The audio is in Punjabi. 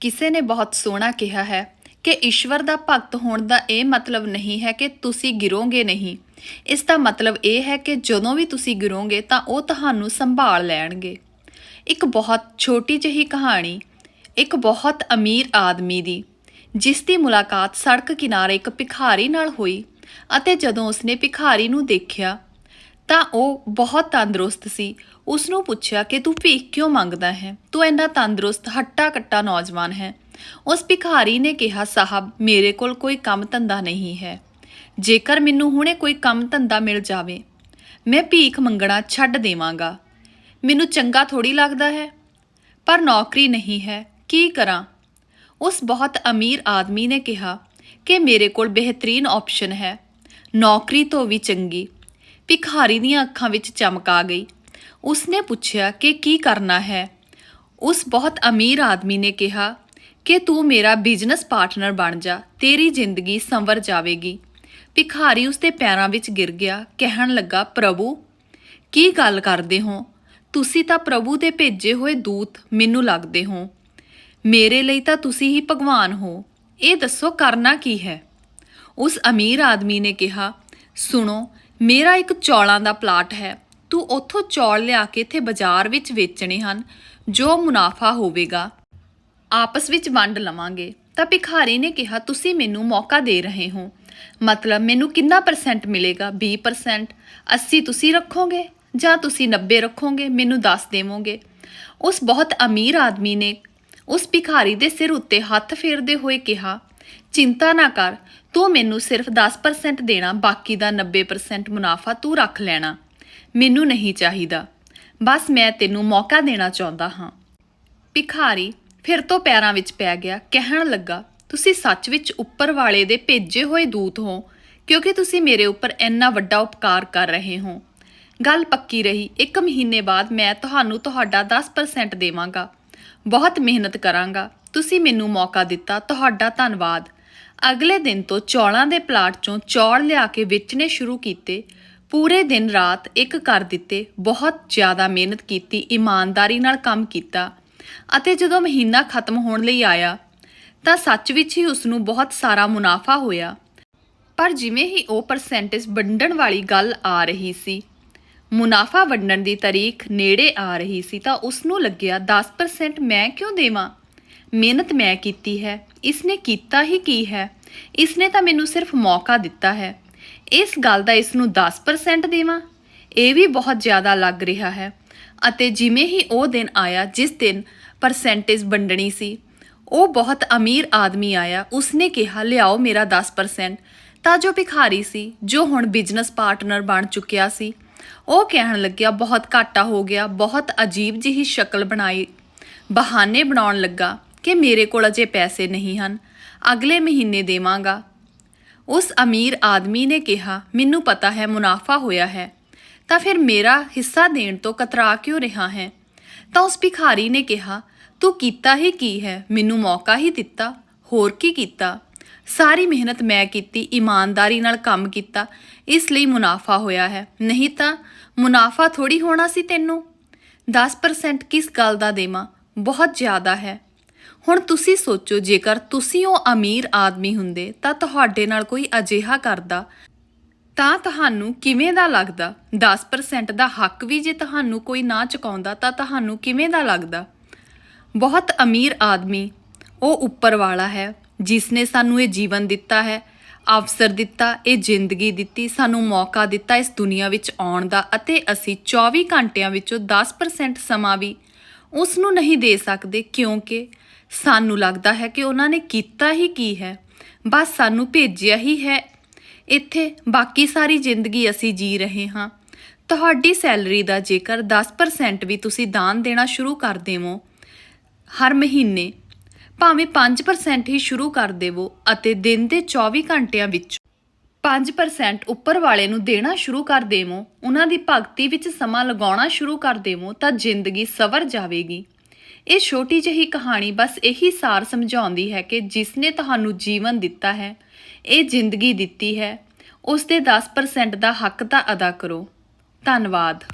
ਕਿਸੇ ਨੇ ਬਹੁਤ ਸੋਹਣਾ ਕਿਹਾ ਹੈ ਕਿ ਈਸ਼ਵਰ ਦਾ ਭਗਤ ਹੋਣ ਦਾ ਇਹ ਮਤਲਬ ਨਹੀਂ ਹੈ ਕਿ ਤੁਸੀਂ ਗਿਰੋਗੇ ਨਹੀਂ। ਇਸ ਦਾ ਮਤਲਬ ਇਹ ਹੈ ਕਿ ਜਦੋਂ ਵੀ ਤੁਸੀਂ ਗਿਰੋਗੇ ਤਾਂ ਉਹ ਤੁਹਾਨੂੰ ਸੰਭਾਲ ਲੈਣਗੇ। ਇੱਕ ਬਹੁਤ ਛੋਟੀ ਜਿਹੀ ਕਹਾਣੀ, ਇੱਕ ਬਹੁਤ ਅਮੀਰ ਆਦਮੀ ਦੀ, ਜਿਸ ਦੀ ਮੁਲਾਕਾਤ ਸੜਕ ਕਿਨਾਰੇ ਇੱਕ ਭਿਖਾਰੀ ਨਾਲ ਹੋਈ ਅਤੇ ਜਦੋਂ ਉਸਨੇ ਭਿਖਾਰੀ ਨੂੰ ਦੇਖਿਆ ਤਾਂ ਉਹ ਬਹੁਤ ਤੰਦਰੁਸਤ ਸੀ ਉਸ ਨੂੰ ਪੁੱਛਿਆ ਕਿ ਤੂੰ ਭੀਖ ਕਿਉਂ ਮੰਗਦਾ ਹੈ? ਤੂੰ ਇੰਨਾ ਤੰਦਰੁਸਤ ਹੱਟਾ ਕੱਟਾ ਨੌਜਵਾਨ ਹੈ। ਉਸ ਭਿਖਾਰੀ ਨੇ ਕਿਹਾ, ਸਾਹਿਬ, ਮੇਰੇ ਕੋਲ ਕੋਈ ਕੰਮ ਧੰਦਾ ਨਹੀਂ ਹੈ। ਜੇਕਰ ਮੈਨੂੰ ਹੁਣੇ ਕੋਈ ਕੰਮ ਧੰਦਾ ਮਿਲ ਜਾਵੇ, ਮੈਂ ਭੀਖ ਮੰਗਣਾ ਛੱਡ ਦੇਵਾਂਗਾ। ਮੈਨੂੰ ਚੰਗਾ ਥੋੜੀ ਲੱਗਦਾ ਹੈ, ਪਰ ਨੌਕਰੀ ਨਹੀਂ ਹੈ। ਕੀ ਕਰਾਂ? ਉਸ ਬਹੁਤ ਅਮੀਰ ਆਦਮੀ ਨੇ ਕਿਹਾ ਕਿ ਮੇਰੇ ਕੋਲ ਬਿਹਤਰੀਨ ਆਪਸ਼ਨ ਹੈ। ਨੌਕਰੀ ਤੋਂ ਵੀ ਚੰਗੀ। ਭਿਖਾਰੀ ਦੀਆਂ ਅੱਖਾਂ ਵਿੱਚ ਚਮਕ ਆ ਗਈ। ਉਸਨੇ ਪੁੱਛਿਆ ਕਿ ਕੀ ਕਰਨਾ ਹੈ। ਉਸ ਬਹੁਤ ਅਮੀਰ ਆਦਮੀ ਨੇ ਕਿਹਾ ਕਿ ਤੂੰ ਮੇਰਾ ਬਿਜ਼ਨਸ ਪਾਰਟਨਰ ਬਣ ਜਾ, ਤੇਰੀ ਜ਼ਿੰਦਗੀ ਸੰਵਰ ਜਾਵੇਗੀ। ਭਿਖਾਰੀ ਉਸਦੇ ਪੈਰਾਂ ਵਿੱਚ ਗਿਰ ਗਿਆ, ਕਹਿਣ ਲੱਗਾ, ਪ੍ਰਭੂ, ਕੀ ਗੱਲ ਕਰਦੇ ਹੋ? ਤੁਸੀਂ ਤਾਂ ਪ੍ਰਭੂ ਦੇ ਭੇਜੇ ਹੋਏ ਦੂਤ ਮੈਨੂੰ ਲੱਗਦੇ ਹੋ। ਮੇਰੇ ਲਈ ਤਾਂ ਤੁਸੀਂ ਹੀ ਭਗਵਾਨ ਹੋ। ਇਹ ਦੱਸੋ, ਕਰਨਾ ਕੀ ਹੈ? ਉਸ ਅਮੀਰ ਆਦਮੀ ਨੇ ਕਿਹਾ, ਸੁਣੋ, ਮੇਰਾ ਇੱਕ ਚੌਲਾਂ ਦਾ ਪਲਾਟ ਹੈ। ਤੂੰ ਉੱਥੋਂ ਚੌਲ ਲਿਆ ਕੇ ਇੱਥੇ ਬਾਜ਼ਾਰ ਵਿੱਚ ਵੇਚਣੇ ਹਨ, ਜੋ ਮੁਨਾਫਾ ਹੋਵੇਗਾ, ਆਪਸ ਵਿੱਚ ਵੰਡ ਲਵਾਂਗੇ। ਤਾਂ ਭਿਖਾਰੀ ਨੇ ਕਿਹਾ, ਤੁਸੀਂ ਮੈਨੂੰ ਮੌਕਾ ਦੇ ਰਹੇ ਹੋ। ਮਤਲਬ ਮੈਨੂੰ ਕਿੰਨਾ ਪਰਸੈਂਟ ਮਿਲੇਗਾ? 20% 80 ਤੁਸੀਂ ਰੱਖੋਗੇ? ਜਾਂ ਤੁਸੀਂ 90 ਰੱਖੋਗੇ? ਮੈਨੂੰ ਦੱਸ ਦੇਵੋਗੇ? ਉਸ ਬਹੁਤ ਅਮੀਰ ਆਦਮੀ ਨੇ ਉਸ ਭਿਖਾਰੀ ਦੇ ਸਿਰ ਉੱਤੇ ਹੱਥ ਫੇਰਦੇ ਹੋਏ ਕਿਹਾ, ਚਿੰਤਾ ਨਾ ਕਰ, ਤੂੰ ਮੈਨੂੰ ਸਿਰਫ 10% ਦੇਣਾ, ਬਾਕੀ ਦਾ 90% ਮੁਨਾਫਾ ਤੂੰ ਰੱਖ ਲੈਣਾ। ਮੈਨੂੰ ਨਹੀਂ ਚਾਹੀਦਾ। ਬਸ ਮੈਂ ਤੈਨੂੰ ਮੌਕਾ ਦੇਣਾ ਚਾਹੁੰਦਾ ਹਾਂ। ਭਿਖਾਰੀ, ਫਿਰ ਤੋਂ ਪੈਰਾਂ ਵਿੱਚ ਪੈ ਗਿਆ, ਕਹਿਣ ਲੱਗਾ, ਤੁਸੀਂ ਸੱਚ ਵਿੱਚ ਉੱਪਰ ਵਾਲੇ ਦੇ ਭੇਜੇ ਹੋਏ ਦੂਤ ਹੋ, ਕਿਉਂਕਿ ਤੁਸੀਂ ਮੇਰੇ ਉੱਪਰ ਇੰਨਾ ਵੱਡਾ ਉਪਕਾਰ ਕਰ ਰਹੇ ਹੋ। ਗੱਲ ਪੱਕੀ ਰਹੀ। ਇੱਕ ਮਹੀਨੇ ਬਾਅਦ ਮੈਂ ਤੁਹਾਨੂੰ ਤੁਹਾਡਾ 10% ਦੇਵਾਂਗਾ। ਬਹੁਤ ਮਿਹਨਤ ਕਰਾਂਗਾ। ਤੁਸੀਂ ਮੈਨੂੰ ਮੌਕਾ ਦਿੱਤਾ। ਤੁਹਾਡਾ ਧੰਨਵਾਦ। ਅਗਲੇ ਦਿਨ ਤੋਂ ਚੌਲਾਂ ਦੇ ਪਲਾਟ ਚੋਂ ਚੌਲ ਲਿਆ ਕੇ ਵੇਚਣੇ ਸ਼ੁਰੂ ਕੀਤੇ। ਪੂਰੇ ਦਿਨ ਰਾਤ ਇੱਕ ਕਰ ਦਿੱਤੇ ਬਹੁਤ ਜ਼ਿਆਦਾ ਮਿਹਨਤ ਕੀਤੀ, ਇਮਾਨਦਾਰੀ ਨਾਲ ਕੰਮ ਕੀਤਾ ਅਤੇ ਜਦੋਂ ਮਹੀਨਾ ਖਤਮ ਹੋਣ ਲਈ ਆਇਆ ਤਾਂ ਸੱਚ ਵਿੱਚ ਹੀ ਉਸ ਨੂੰ ਬਹੁਤ ਸਾਰਾ ਮੁਨਾਫਾ ਹੋਇਆ। ਪਰ ਜਿਵੇਂ ਹੀ ਉਹ ਪਰਸੈਂਟੇਜ ਵੰਡਣ ਵਾਲੀ ਗੱਲ ਆ ਰਹੀ ਸੀ, ਮੁਨਾਫਾ ਵੰਡਣ ਦੀ ਤਾਰੀਖ ਨੇੜੇ ਆ ਰਹੀ ਸੀ ਤਾਂ ਉਸ ਨੂੰ ਲੱਗਿਆ 10% ਮੈਂ ਕਿਉਂ ਦੇਵਾਂ? ਮਿਹਨਤ ਮੈਂ ਕੀਤੀ ਹੈ, ਇਸਨੇ ਕੀਤਾ ਹੀ ਕੀ ਹੈ? ਇਸਨੇ ਤਾਂ ਮੈਨੂੰ ਸਿਰਫ ਮੌਕਾ ਦਿੱਤਾ ਹੈ। ਇਸ ਗੱਲ ਦਾ ਇਸ ਨੂੰ 10% ਦੇਵਾਂ? ਇਹ ਵੀ ਬਹੁਤ ਜ਼ਿਆਦਾ ਲੱਗ ਰਿਹਾ ਹੈ। ਅਤੇ ਜਿਵੇਂ ਹੀ ਉਹ ਦਿਨ ਆਇਆ, ਜਿਸ ਦਿਨ ਪਰਸੈਂਟੇਜ ਵੰਡਣੀ ਸੀ, ਉਹ ਬਹੁਤ ਅਮੀਰ ਆਦਮੀ ਆਇਆ। ਉਸਨੇ ਕਿਹਾ, ਲਿਆਓ ਮੇਰਾ 10% ਤਾਂ ਜੋ ਭਿਖਾਰੀ ਸੀ, ਜੋ ਹੁਣ ਬਿਜ਼ਨਸ ਪਾਰਟਨਰ ਬਣ ਚੁੱਕਿਆ ਸੀ, ਉਹ ਕਹਿਣ ਲੱਗਿਆ, ਬਹੁਤ ਘਾਟਾ ਹੋ ਗਿਆ, ਬਹੁਤ ਅਜੀਬ ਜਿਹੀ ਸ਼ਕਲ ਬਣਾਈ, ਬਹਾਨੇ ਬਣਾਉਣ ਲੱਗਾ ਕਿ ਮੇਰੇ ਕੋਲ ਅਜੇ ਪੈਸੇ ਨਹੀਂ ਹਨ। ਅਗਲੇ ਮਹੀਨੇ ਦੇਵਾਂਗਾ। ਉਸ ਅਮੀਰ ਆਦਮੀ ਨੇ ਕਿਹਾ, ਮੈਨੂੰ ਪਤਾ ਹੈ, ਮੁਨਾਫਾ ਹੋਇਆ ਹੈ। ਤਾਂ ਫਿਰ ਮੇਰਾ ਹਿੱਸਾ ਦੇਣ ਤੋਂ ਕਤਰਾ ਕਿਉਂ ਰਿਹਾ ਹੈ? ਤਾਂ ਉਸ ਭਿਖਾਰੀ ਨੇ ਕਿਹਾ, ਤੂੰ ਕੀਤਾ ਹੀ ਕੀ ਹੈ? ਮੈਨੂੰ ਮੌਕਾ ਹੀ ਦਿੱਤਾ। ਹੋਰ ਕੀ ਕੀਤਾ? ਸਾਰੀ ਮਿਹਨਤ ਮੈਂ ਕੀਤੀ, ਇਮਾਨਦਾਰੀ ਨਾਲ ਕੰਮ ਕੀਤਾ। ਇਸ ਲਈ ਮੁਨਾਫਾ ਹੋਇਆ ਹੈ। ਨਹੀਂ ਤਾਂ ਮੁਨਾਫਾ ਥੋੜੀ ਹੋਣਾ ਸੀ ਤੈਨੂੰ? 10% ਕਿਸ ਗੱਲ ਦਾ ਦੇਵਾਂ? ਬਹੁਤ ਜ਼ਿਆਦਾ ਹੈ। ਹੁਣ ਤੁਸੀਂ ਸੋਚੋ, ਜੇਕਰ ਤੁਸੀਂ ਉਹ ਅਮੀਰ ਆਦਮੀ ਹੁੰਦੇ, ਤਾਂ ਤੁਹਾਡੇ ਨਾਲ ਕੋਈ ਅਜਿਹਾ ਕਰਦਾ, ਤਾਂ ਤੁਹਾਨੂੰ ਕਿਵੇਂ ਦਾ ਲੱਗਦਾ? 10% ਦਾ ਹੱਕ ਵੀ ਜੇ ਤੁਹਾਨੂੰ ਕੋਈ ਨਾ ਚੁਕਾਉਂਦਾ, ਤਾਂ ਤੁਹਾਨੂੰ ਕਿਵੇਂ ਦਾ ਲੱਗਦਾ? ਬਹੁਤ ਅਮੀਰ ਆਦਮੀ, ਉਹ ਉੱਪਰ ਵਾਲਾ ਹੈ ਜਿਸ ਨੇ ਸਾਨੂੰ ਇਹ ਜੀਵਨ ਦਿੱਤਾ ਹੈ, ਅਵਸਰ ਦਿੱਤਾ, ਇਹ ਜ਼ਿੰਦਗੀ ਦਿੱਤੀ, ਸਾਨੂੰ ਮੌਕਾ ਦਿੱਤਾ ਇਸ ਦੁਨੀਆ ਵਿੱਚ ਆਉਣ ਦਾ ਅਤੇ ਅਸੀਂ 24 ਘੰਟਿਆਂ ਵਿੱਚੋਂ 10% ਸਮਾਂ ਵੀ ਉਸ ਨੂੰ ਨਹੀਂ ਦੇ ਸਕਦੇ ਕਿਉਂਕਿ ਸਾਨੂੰ ਲੱਗਦਾ ਹੈ ਕਿ ਉਹਨਾਂ ਨੇ ਕੀਤਾ ਹੀ ਕੀ ਹੈ। ਬਸ ਸਾਨੂੰ ਭੇਜਿਆ ਹੀ ਹੈ। ਇੱਥੇ ਬਾਕੀ ਸਾਰੀ ਜ਼ਿੰਦਗੀ ਅਸੀਂ ਜੀ ਰਹੇ ਹਾਂ। ਤੁਹਾਡੀ ਸੈਲਰੀ ਦਾ ਜੇਕਰ 10% ਵੀ ਤੁਸੀਂ ਦਾਨ ਦੇਣਾ ਸ਼ੁਰੂ ਕਰ ਦੇਵੋ, ਹਰ ਮਹੀਨੇ, ਭਾਵੇਂ 5% ਹੀ ਸ਼ੁਰੂ ਕਰ ਦੇਵੋ ਅਤੇ ਦਿਨ ਦੇ 24 ਘੰਟਿਆਂ ਵਿੱਚ 5% ਉੱਪਰ ਵਾਲੇ ਨੂੰ ਦੇਣਾ ਸ਼ੁਰੂ ਕਰ ਦੇਵੋ, ਉਹਨਾਂ ਦੀ ਭਗਤੀ ਵਿੱਚ ਸਮਾਂ ਲਗਾਉਣਾ ਸ਼ੁਰੂ ਕਰ ਦੇਵੋ ਤਾਂ ਜ਼ਿੰਦਗੀ ਸਵਰ ਜਾਵੇਗੀ। ਇਹ ਛੋਟੀ ਜਿਹੀ ਕਹਾਣੀ ਬਸ ਇਹੀ ਸਾਰ ਸਮਝਾਉਂਦੀ ਹੈ ਕਿ ਜਿਸ ਨੇ ਤੁਹਾਨੂੰ ਜੀਵਨ ਦਿੱਤਾ ਹੈ, ਇਹ ਜ਼ਿੰਦਗੀ ਦਿੱਤੀ ਹੈ ਉਸ ਦੇ 10% ਦਾ ਹੱਕ ਤਾਂ ਅਦਾ ਕਰੋ। ਧੰਨਵਾਦ।